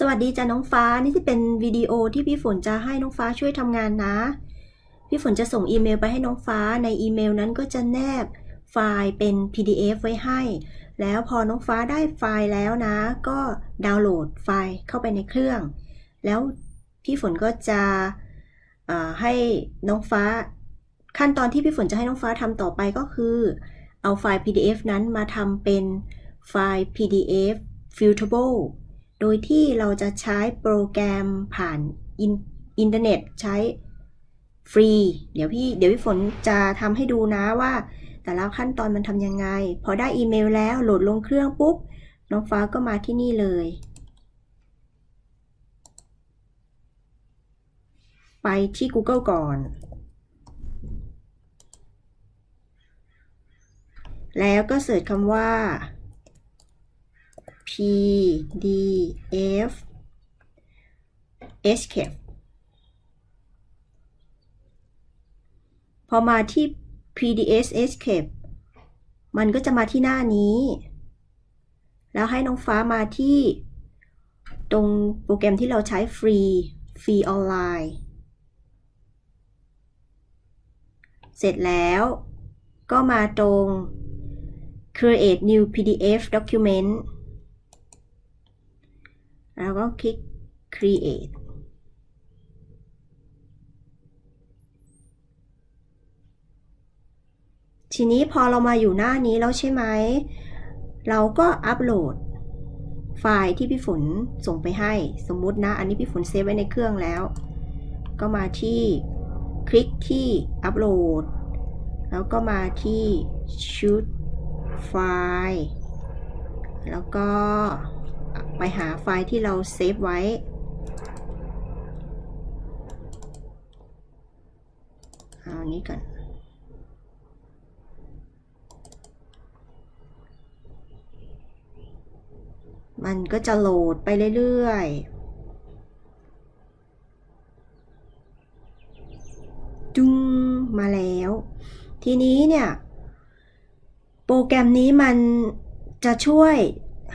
สวัสดีจ้าน้องฟ้านี่ที่เป็นวิดีโอที่พี่ฝนจะให้น้องฟ้าช่วยทำงานนะ พี่ฝนจะส่งอีเมลไปให้น้องฟ้าในอีเมลนั้นก็จะแนบไฟล์เป็น PDF ไว้ให้ แล้วพอน้องฟ้าได้ไฟล์แล้วนะ ก็ดาวน์โหลดไฟล์เข้าไปในเครื่อง แล้วพี่ฝนก็จะให้น้องฟ้า ขั้นตอนที่พี่ฝนจะให้น้องฟ้าทำต่อไปก็คือ เอาไฟล์ PDF นั้นมาทำเป็นไฟล์ PDF Filterable โดยที่เราจะใช้โปรแกรมผ่านอินเทอร์เน็ตใช้ฟรี เดี๋ยวพี่เดี๋ยวพี่ฝนจะทำให้ดูนะว่า แต่ละขั้นตอนมันทำยังไง พอได้อีเมลแล้วโหลดลงเครื่องปุ๊บ น้องฟ้าก็มาที่นี่เลย ไปที่ Google ก่อน แล้วก็เสิร์ชคำว่า PDF Escape พอมาที่ PDS Escape มันก็จะมาที่หน้านี้ แล้วให้น้องฟ้ามาที่ตรงโปรแกรมที่เราใช้ฟรี ฟรีออนไลน์ เสร็จแล้วก็มาตรง create new PDF document แล้วก็คลิก create ทีนี้พอเรามาอยู่หน้านี้แล้วใช่ไหม เราก็อัปโหลดไฟล์ที่พี่ฝนส่งไปให้ สมมุตินะ อันนี้พี่ฝนเซฟไว้ในเครื่องแล้ว ก็มาที่คลิกที่อัปโหลด แล้วก็มาที่ shoot ไฟล์ แล้วก็ ไปหาไฟล์ที่เราเซฟไว้ เอาอันนี้ก่อน มันก็จะโหลดไปเรื่อยๆ จุ้งมาแล้ว ทีนี้เนี่ย โปรแกรมนี้มันจะช่วย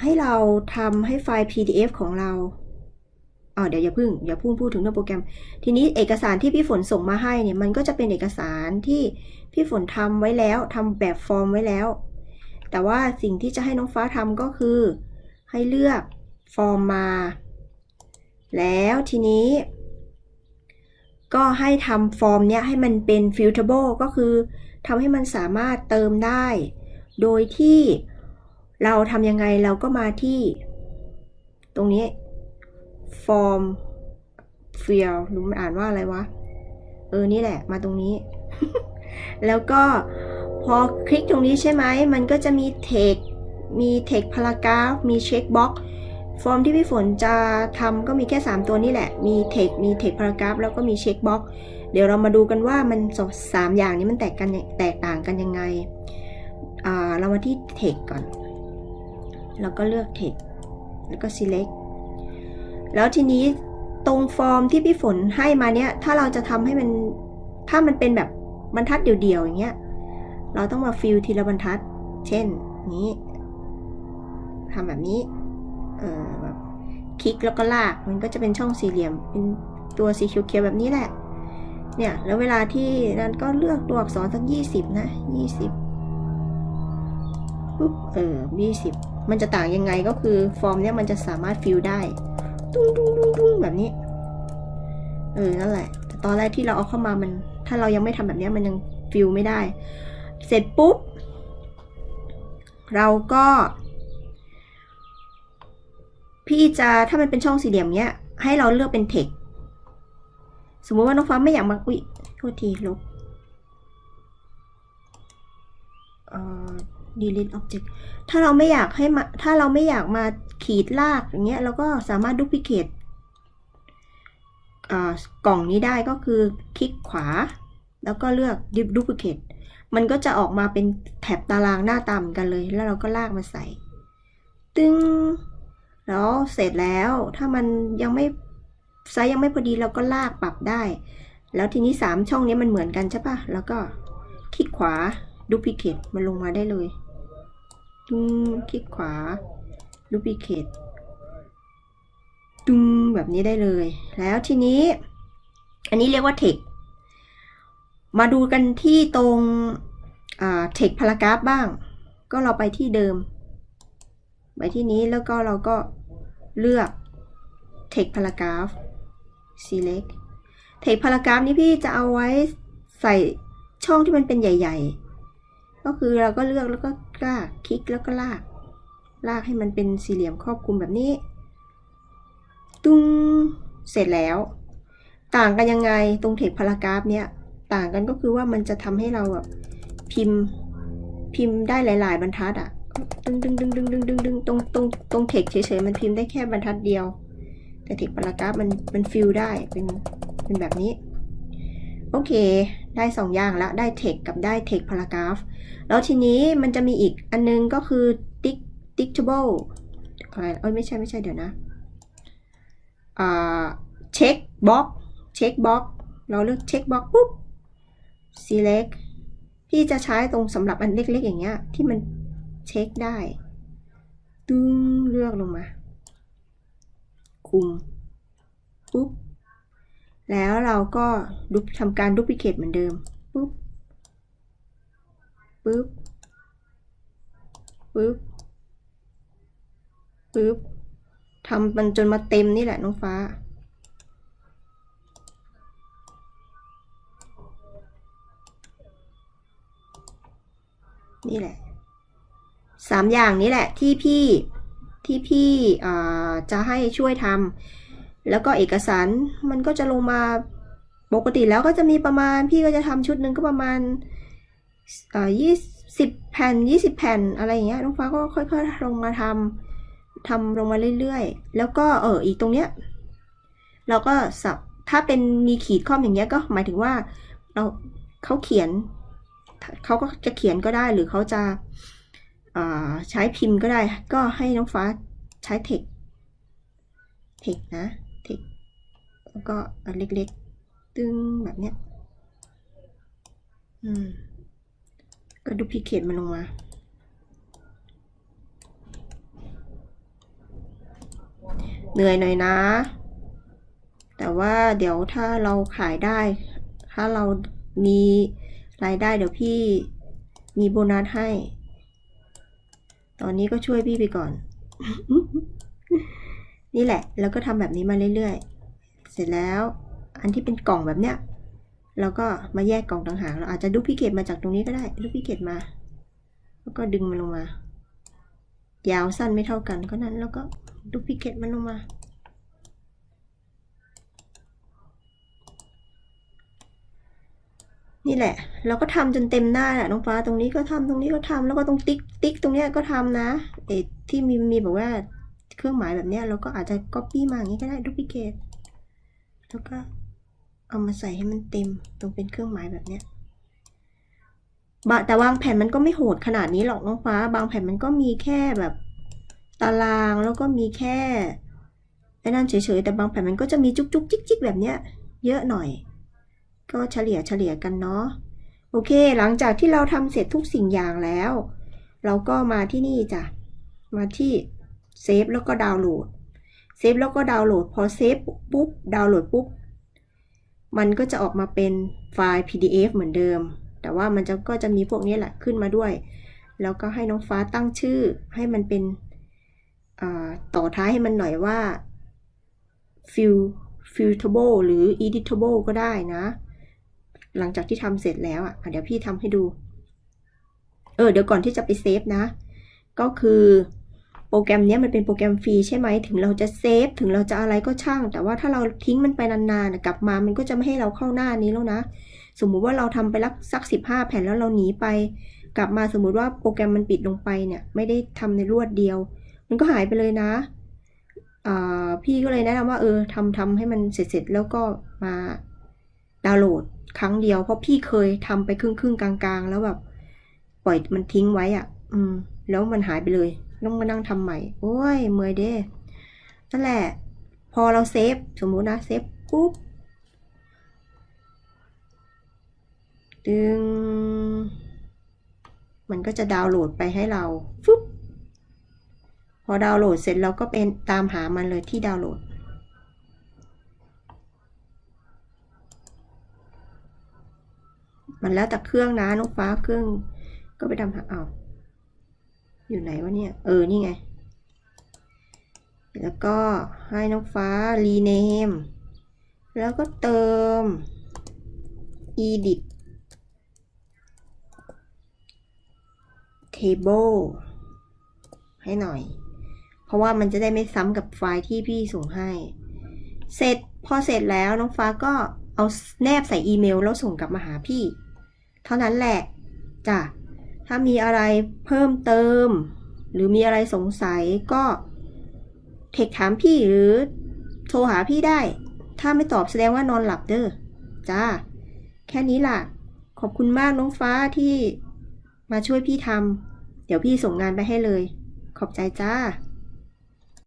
ให้เราทำให้ไฟล์ PDF ของเราอ๋อเดี๋ยวอย่าพึ่งอย่าพุ่งพูดถึงเรื่องโปรแกรม ทีนี้เอกสารที่พี่ฝนส่งมาให้เนี่ยมันก็จะเป็นเอกสารที่พี่ฝนทำไว้แล้วทำแบบฟอร์มไว้แล้ว แต่ว่าสิ่งที่จะให้น้องฟ้าทำก็คือ ให้เลือกฟอร์มมา แล้วทีนี้ ก็ให้ทำฟอร์มเนี้ยให้มันเป็น filterable ก็คือทำให้มันสามารถเติมได้ โดยที่ เราทำยังไงเราก็มาที่ ตรงนี้ form field หรือมันอ่านว่าอะไรวะ เออ นี่แหละ มาตรงนี้ แล้วก็พอคลิกตรงนี้ใช่ไหม มันก็จะมี text มี text paragraph มี checkbox ฟอร์มที่พี่ฝนจะทำก็มีแค่ 3 ตัวนี้แหละ มี text มี text paragraph แล้วก็มี checkbox เดี๋ยวเรามาดูกันว่ามันสามอย่างนี้มันแตกกันแตกต่างกันยังไง เรามาที่ text ก่อน แล้วก็เลือก text แล้วก็ select แล้วทีนี้ตรงฟอร์มที่พี่ฝนให้มาเนี้ยถ้าเราจะทำให้มัน ถ้ามันเป็นแบบบรรทัดเดี่ยวๆอย่างเงี้ย เราต้องมาฟิลทีละบรรทัด เช่น นี้ทำแบบนี้ เออแบบคลิกแล้วก็ลาก มันก็จะเป็นช่องสี่เหลี่ยม เป็นตัวสีเขียวๆแบบนี้แหละ เนี่ย แล้วเวลาที่นั้นก็เลือกตัวอักษรสักยี่สิบนะยี่สิบปุ๊บ เออยี่สิบ มันจะต่างยังไงก็คือฟอร์มเนี้ยมันจะสามารถฟิลได้ ตุ้งตุ้งตุ้งตุ้งแบบนี้ เออ นั่นแหละ แต่ตอนแรกที่เราเอาเข้ามามัน ถ้าเรายังไม่ทำแบบเนี้ยมันยังฟิลไม่ได้ เสร็จปุ๊บ เราก็ พี่จะถ้ามันเป็นช่องสี่เหลี่ยมเนี้ย ให้เราเลือกเป็นเทคสมมติว่าน้องฟ้าไม่อยากมาอุ้ยโทษทีลบเอ่อ delete object ถ้าเราไม่อยากให้มาถ้าเราไม่อยากมาขีดลากอย่างเงี้ยเราก็สามารถ duplicate กล่องนี้ได้ก็คือคลิกขวา แล้วก็เลือก duplicate มันก็จะออกมาเป็นแถบตารางหน้าตามกันเลย แล้วเราก็ลากมาใส่ ตึงแล้วเสร็จแล้วถ้ามันยังไม่ไซส์ยังไม่พอดีเราก็ลากปรับได้ แล้วทีนี้สามช่องนี้มันเหมือนกันใช่ปะแล้วก็คลิกขวา duplicate มันลงมาได้เลย ตึงคลิกขวา duplicate ตึงแบบนี้ได้เลย แล้วทีนี้ อันนี้เรียกว่า text มาดูกันที่ตรง text paragraph บ้าง ก็เราไปที่เดิม ไปที่นี้แล้วก็เราก็เลือก text paragraph select text paragraph นี้พี่จะเอาไว้ใส่ช่องที่มันเป็นใหญ่ ๆ ก็คือเราก็เลือกแล้วก็ลากคลิกแล้วก็ลาก ลากให้มันเป็นสี่เหลี่ยมครอบคลุมแบบนี้ ตุ้งเสร็จแล้ว ต่างกันยังไงตรงเทคพารากราฟเนี้ยต่างกันก็คือว่ามันจะทำให้เราแบบพิมพ์พิมพ์ได้หลาย ๆ บรรทัดอะดึงดึงดึงดึงดึงดึงดึงตรงตรงตรงเทคเฉยๆมันพิมพ์ได้แค่บรรทัดเดียว แต่เทคพารากราฟมันมันฟิลได้เป็นเป็นแบบนี้ โอเค ได้สองอย่างและได้เทคกับได้เทคพารากราฟแล้วทีนี้มันจะมีอีกอันนึงก็คือ tick tickable อะไรเอ้ยไม่ใช่ไม่ใช่เดี๋ยวนะอ่าเช็คบล็อกเช็คบล็อกเราเลือกเช็คบล็อกปุ๊บ select พี่จะใช้ตรงสำหรับอันเล็กๆอย่างเงี้ยที่มันเช็คได้ตึ้งเลือกลงมา คุมปุ๊บ แล้วเราก็ดูทำการดูพิเคทเหมือนเดิมปุ๊บปุ๊บปุ๊บปุ๊บทำมันจนมาเต็มนี่แหละน้องฟ้า นี่แหละสามอย่างนี้แหละที่พี่ที่พี่จะให้ช่วยทำ แล้วก็เอกสารมันก็จะลงมาปกติแล้วก็จะมีประมาณพี่ก็จะทำชุดหนึ่งก็ประมาณยี่สิบแผ่นยี่สิบแผ่นอะไรอย่างเงี้ยน้องฟ้าก็ค่อยๆลงมาทำทำลงมาเรื่อยๆ แล้วก็เอออีกตรงเนี้ยเราก็สับถ้าเป็นมีขีดข้อมอย่างเงี้ยก็หมายถึงว่าเราเขาเขียนเขาก็จะเขียนก็ได้หรือเขาจะใช้พิมพ์ก็ได้ ก็ให้น้องฟ้าใช้เทคเทคนะ ทคแล้วก็อันเล็กๆ ตึงแบบเนี้ย อืม ก็ดูพิเคตมันลงมา เหนื่อยหน่อยนะ แต่ว่าเดี๋ยวถ้าเราขายได้ ถ้าเรามีรายได้เดี๋ยวพี่มีโบนัสให้ ตอนนี้ก็ช่วยพี่ไปก่อน นี่แหละ แล้วก็ทำแบบนี้มาเรื่อยๆ เสร็จแล้ว อันที่เป็นกล่องแบบเนี้ย เราก็มาแยกกล่องต่างหากเราอาจจะดูพิเกตมาจากตรงนี้ก็ได้ดูพิเกตมา แล้วก็ดึงมันลงมา ยาวสั้นไม่เท่ากันก็นั้น แล้วก็ดูพิเกตมันลงมา นี่แหละ เราก็ทำจนเต็มหน้าแหละน้องฟ้าตรงนี้ก็ทำตรงนี้ก็ทำแล้วก็ตรงติ๊กติ๊กตรงเนี้ยก็ทำนะเอที่มีมีแบบว่า เครื่องหมายแบบเนี้ยเราก็อาจจะก๊อปปี้มาอย่างนี้ก็ได้ดูพิเกตแล้วก็เอามาใส่ให้มันเต็มตรงเป็นเครื่องหมายแบบเนี้ยบะแต่วางแผ่นมันก็ไม่โหดขนาดนี้หรอกน้องฟ้า บางแผ่นมันก็มีแค่แบบตารางแล้วก็มีแค่ไอ้นั่นเฉยๆแต่บางแผ่นมันก็จะมีจุกจุกจิกจิกแบบเนี้ย เยอะหน่อย ก็เฉลี่ยเฉลี่ยกันเนาะโอเค หลังจากที่เราทำเสร็จทุกสิ่งอย่างแล้ว เราก็มาที่นี่จ้ะมาที่ เซฟแล้วก็ดาวน์โหลด เซฟแล้วก็ดาวน์โหลด พอเซฟปุ๊บ ดาวน์โหลดปุ๊บ มันก็จะออกมาเป็นไฟล์ PDF เหมือนเดิม แต่ว่ามันจะก็จะมีพวกนี้แหละขึ้นมาด้วย แล้วก็ให้น้องฟ้าตั้งชื่อ ให้มันเป็นต่อท้ายให้มันหน่อยว่า fill filtable หรือ editable ก็ได้นะ หลังจากที่ทำเสร็จแล้วอะ เดี๋ยวพี่ทำให้ดู เออ เดี๋ยวก่อนที่จะไปเซฟนะ ก็คือ โปรแกรมนี้มันเป็นโปรแกรมฟรีใช่ไหมถึงเราจะเซฟถึงเราจะอะไรก็ช่าง แต่ว่าถ้าเราทิ้งมันไปนานๆกลับมามันก็จะไม่ให้เราเข้าหน้านี้แล้วนะ สมมุติว่าเราทำไปลักสักสิบห้าแผ่นแล้วเราหนีไป กลับมาสมมุติว่าโปรแกรมมันปิดลงไปเนี่ยไม่ได้ทำในรวดเดียว มันก็หายไปเลยนะพี่ก็เลยแนะนำว่าเออทำทำให้มันเสร็จๆแล้วก็มาดาวน์โหลดครั้งเดียวเพราะพี่เคยทำไปครึ่งครึ่งกลางๆ แล้วแบบปล่อยมันทิ้งไว้อะ่ะ อืม แล้วมันหายไปเลย ต้องมานั่งทำใหม่ โอ้ยเมื่อยเด้นั่นแหละ พอเราเซฟ สมมุตินะเซฟปุ๊บดึง มันก็จะดาวน์โหลดไปให้เราฟุ๊บพอดาวน์โหลดเสร็จเราก็เป็นตามหามันเลยที่ดาวน์โหลด มันแล้วแต่เครื่องนะน้องฟ้าเครื่องก็ไปทำหาเอา อยู่ไหนวะเนี่ย เออ นี่ไง แล้วก็ให้น้องฟ้ารีเนมแล้วก็เติม edit table ให้หน่อย เพราะว่ามันจะได้ไม่ซ้ำกับไฟล์ที่พี่ส่งให้ เสร็จพอเสร็จแล้วน้องฟ้าก็เอาแนบใส่อีเมลแล้วส่งกลับมาหาพี่ เท่านั้นแหละจ้ะ ถ้ามีอะไรเพิ่มเติม หรือมีอะไรสงสัยก็เทคถามพี่หรือโทรหาพี่ได้ ถ้าไม่ตอบแสดงว่านอนหลับเด้อจ้า แค่นี้ล่ะ ขอบคุณมากน้องฟ้าที่มาช่วยพี่ทำเดี๋ยวพี่ส่งงานไปให้เลย ขอบใจจ้า